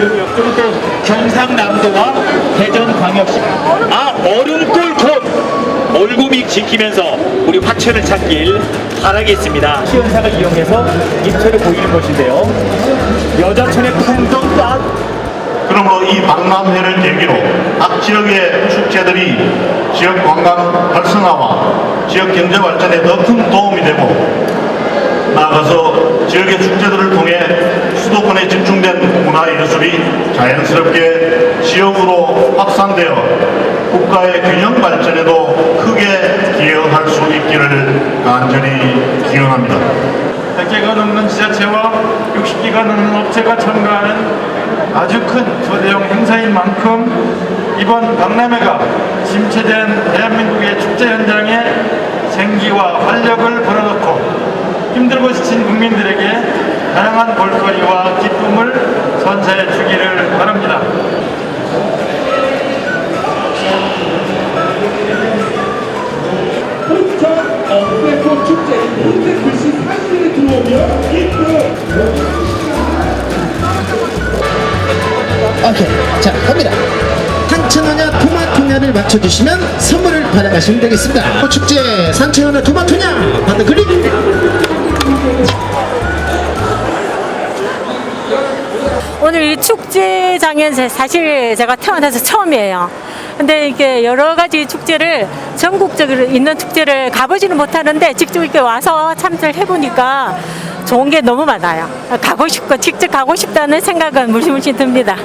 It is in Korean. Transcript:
그리고 옆쪽은 또 경상남도와 대전광역시 아 얼음골 곰 얼굴이 지키면서 우리 화천을 찾길 바라겠습니다. 시연상을 이용해서 입체를 보이는 것인데요. 여자천의 풍경 딱 아- 그러므로 이 박람회를 계기로 각 지역의 축제들이 지역 관광 활성화와 지역 경제 발전에 더 큰 도움이 되고 나아가서 지역의 축제들을 통해 예술이 자연스럽게 지역으로 확산되어 국가의 균형 발전에도 크게 기여할 수 있기를 간절히 기원합니다. 100개가 넘는 지자체와 60개가 넘는 업체가 참가하는 아주 큰 초대형 행사인 만큼 이번 박람회가 침체된 대한민국의 축제 현장에 생기와 활력을 불어넣고 힘들고 지친 국민들에게 다양한 볼거리와 기쁨을 선사해 주기를 바랍니다. 혼자 어플레콘 축제 혼자 글씨 사진이 들어오면 입금. 오케이 자 갑니다. 상천어냐 토마토냐를 맞춰주시면 선물을 받아가시면 되겠습니다. 어, 축제 상천어냐 토마토냐 받아 클릭 오늘 이 축제장엔 제- 사실 제가 태어나서 처음이에요. 근데 이게 여러 가지 축제를 전국적으로 있는 축제를 가보지는 못하는데 직접 이렇게 와서 참여를 해보니까 좋은 게 너무 많아요. 가고 싶고 직접 가고 싶다는 생각은 무시무시 듭니다.